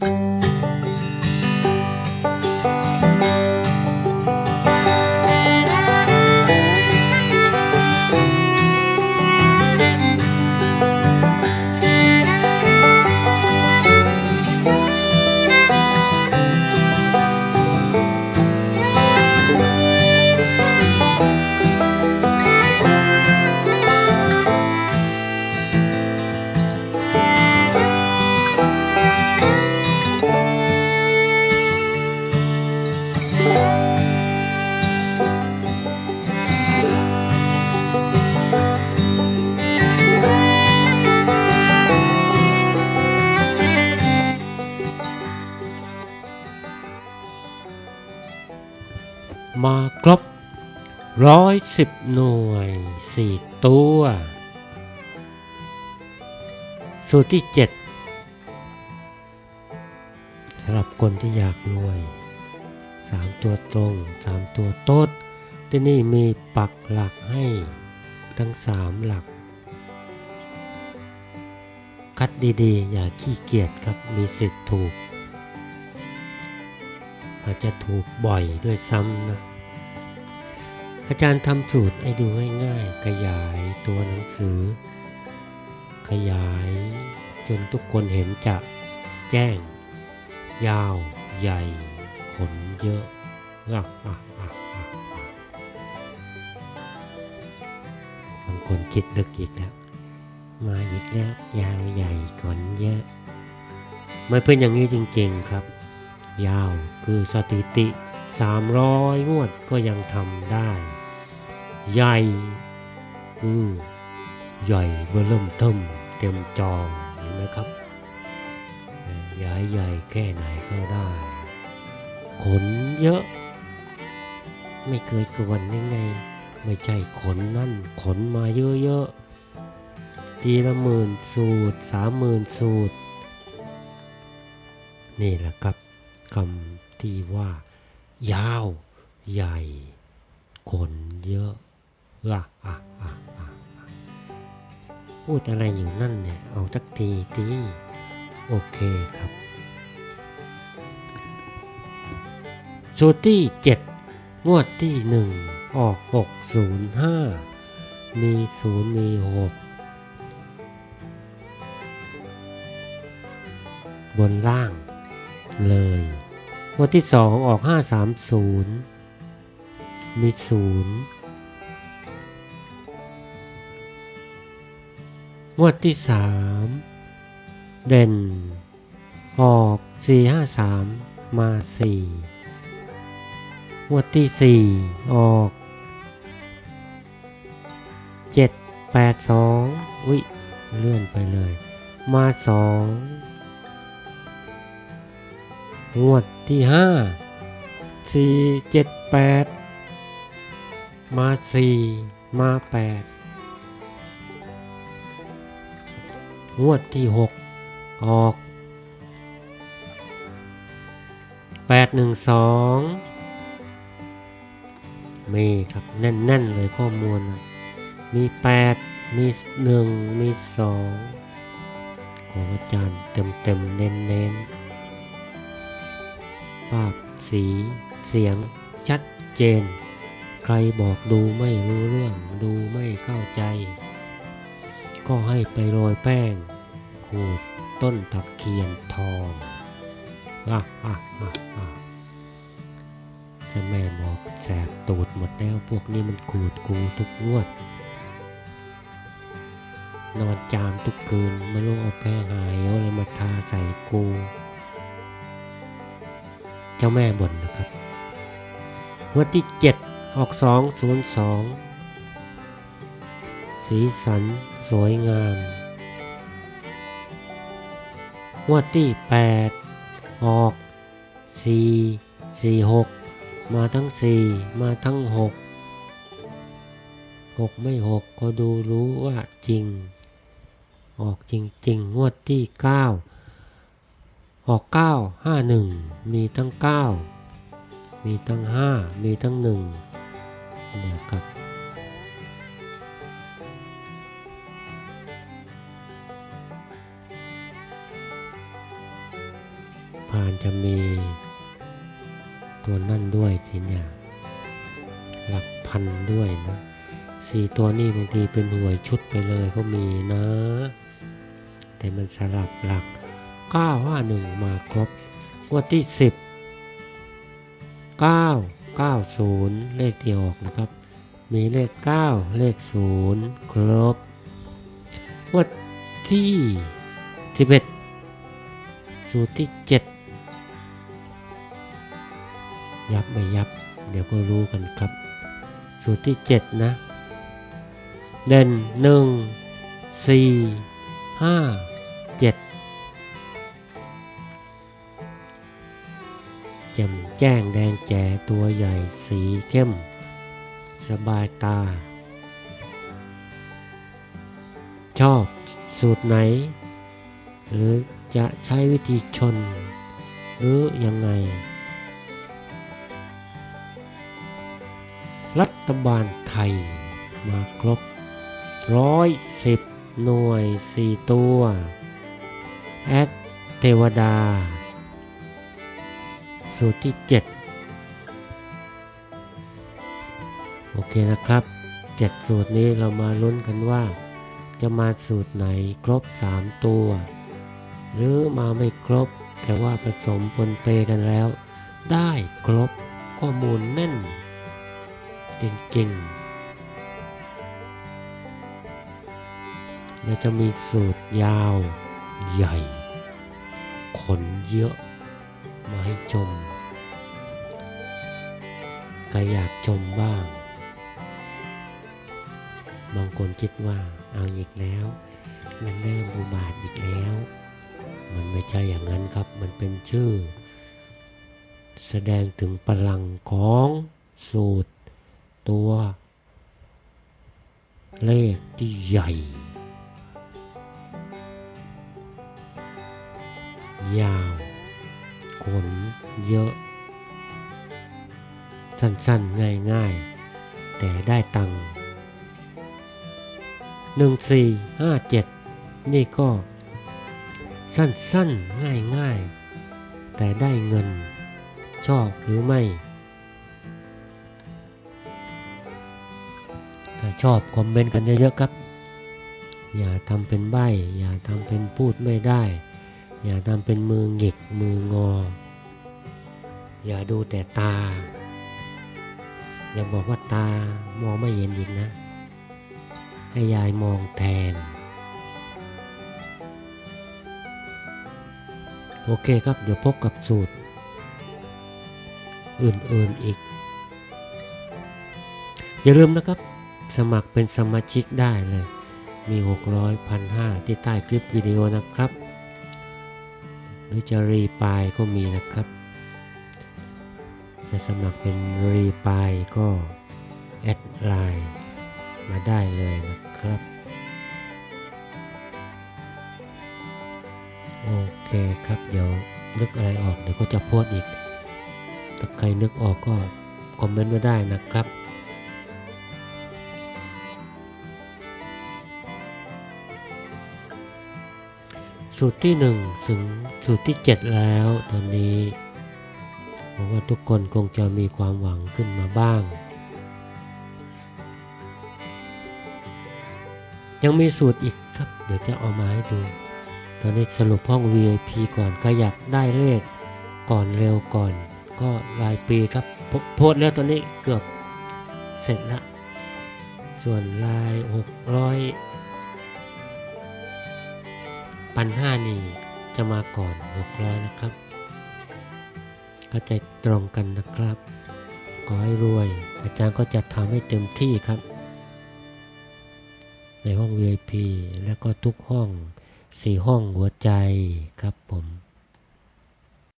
มา ร้อยสิบหน่วยสี่ตัว สูตรที่เจ็ดสำหรับคนที่อยากรวยสามตัวตรงสามตัวโต๊ดที่นี่มีปักหลักให้ทั้งสามหลัก คัดดีๆ อย่าขี้เกียจครับมีสิทธิ์ถูก อาจจะถูกบ่อยด้วยซ้ำนะ อาจารย์ทำสูตรให้ดูง่ายๆขยายตัวหนังสือ ขยายจนทุกคนเห็นจะแจ้ง ยาว ใหญ่ ขนเยอะอะอะอะอะบางคนคิดดึกอีกแล้วมาอีกแล้วยาวใหญ่ขนเยอะ ไม่เป็นอย่างนี้จริงๆครับ ยาวคือสถิติ 300งวดก็ยังทำได้ ใหญ่คือใหญ่เบอร์เริ่มเทิมเต็มจองเห็นไหมครับใหญ่ใหญ่แค่ไหนก็ได้ ขนเยอะ ไม่เคยกวนยังไง ไม่ใช่ขนนั่น ขนมาเยอะๆทีละหมื่นสูตรสามหมื่นสูตร นี่แหละครับคำที่ว่า ยาว ใหญ่ขนเยอะอะอะอะอะพูดอะไรอยู่นั่นเนี่ย เอาสักทีทีโอเคครับสูตรที่เจ็ดงวดที่หนึ่งออกหกศูนย์ห้ามีศูนย์มีหกบนล่างเลย วดที่สองออกห้าสามศูนย์มีศูนย์งวดที่สามเด่น ออกสี่ห้าสามมาสี่งวดที่สี่ออกเจ็ดแปดสองวิเลื่อนไปเลย มาสอง งวดที่ห้าสี่เจ็ดแปดมาสี่มาแปดงวดที่หกออกแปดหนึ่งสองมีครับแน่นๆเลยข้อมูลนะมีแปดมีหนึ่งมีสองของอาจารย์เต็มๆเน้นๆ ภาพ สี เสียง ชัดเจน ใครบอกดูไม่รู้เรื่อง ดูไม่เข้าใจ ก็ให้ไปโรยแป้ง ขูดต้นตะเคียนทองอะอะอะอะจะแม่บอกแสบตูดหมดแล้วพวกนี้มันขูดกูทุกงวด นอนจามทุกคืนไม่รู้เอาแป้งหายเอาเลยมาทาใส่กู เจ้าแม่บนนะครับ วันที่เจ็ดออกสองศูนย์สองสีสันสวยงามงวดที่แปดออกสี่สี่หกมาทั้งสี่มาทั้งหกหกไม่หกก็ดูรู้ว่าจริง ออกจริงๆงวดที่เก้า ออกเก้าห้าหนึ่งมีทั้งเก้ามีทั้งห้ามีทั้งหนึ่งเนี่ยครับคารจะมีตัวนั่นด้วยทีเนี่ย หลักพันด้วยนะสี่ตัวนี้บางทีเป็นหน่วยชุดไปเลยก็มีนะ แต่มันสลับหลัก 951 มาครบ งวดที่ 10 990 เลขที่ออกนะครับ มีเลข 9 เลข 0 ครบ งวดที่ 11 สูตรที่ 7 ยับไม่ยับ เดี๋ยวก็รู้กันครับ สูตรที่ 7 นะ เด่น 1 4 5 7 แจ่มแจ้งแดงแจ๋ตัวใหญ่สีเข้ม สบายตา ชอบสูตรไหน หรือจะใช้วิธีชน หรือยังไง รัฐบาลไทยมาครบร้อยสิบหน่วยสี่ตัว แอดเทวดา สูตรที่ 7 โอเคนะครับ 7 สูตรนี้เรามาลุ้นกันว่า จะมาสูตรไหนครบ 3 ตัว หรือมาไม่ครบ แต่ว่าผสมปนเปกันแล้ว ได้ครบข้อมูลแน่น จริงๆแล้วจะมีสูตรยาว ใหญ่ ขนเยอะ มาให้ชม ใครอยากชมบ้าง บางคนคิดว่าเอาอีกแล้ว มันเริ่มอุบาทอีกแล้ว มันไม่ใช่อย่างนั้นครับ มันเป็นชื่อ แสดงถึงพลังของสูตร ตัว เลขที่ใหญ่ยาว ขนเยอะ สั้นๆ ง่ายๆ แต่ได้ตังค์หนึ่งสี่ห้าเจ็ดนี่ก็ สั้นๆ ง่ายๆ แต่ได้เงิน ชอบหรือไม่ ถ้าชอบคอมเมนต์กันเยอะๆครับ อย่าทำเป็นใบ้ อย่าทำเป็นพูดไม่ได้ อย่าทำเป็นมือหงิกมืองอ อย่าดูแต่ตา อย่าบอกว่าตามองไม่เห็นอีกนะ ให้ยายมองแทน โอเคครับ เดี๋ยวพบกับสูตร อื่นๆอีก อย่าลืมนะครับ สมัครเป็นสมาชิกได้เลย มี 600พันห้าที่ใต้คลิปวิดีโอนะครับ หรือจะรีปายก็มีนะครับ จะสมัครเป็นรีปายก็แอดไลน์มาได้เลยนะครับ โอเคครับเดี๋ยวนึกอะไรออกเดี๋ยวก็จะโพสต์อีก ถ้าใครนึกออกก็คอมเมนต์ไว้ได้นะครับ สูตรที่หนึ่งถึงสูตรที่เจ็ดแล้วตอนนี้ผมว่าทุกคนคงจะมีความหวังขึ้นมาบ้าง ยังมีสูตรอีกครับ เดี๋ยวจะเอามาให้ดู ตอนนี้สรุปห้อง VIP ก่อนก็อยากได้เลขก่อนเร็วก่อน ก็รายปีครับโพโพสแล้วตอนนี้เกือบเสร็จละส่วนรายหกร้อย พันห้านี่จะมาก่อนหกร้อยนะครับ เข้าใจตรงกันนะครับ ขอให้รวย อาจารย์ก็จะทำให้เต็มที่ครับ ในห้อง VIP และก็ทุกห้องสี่ห้องหัวใจครับผม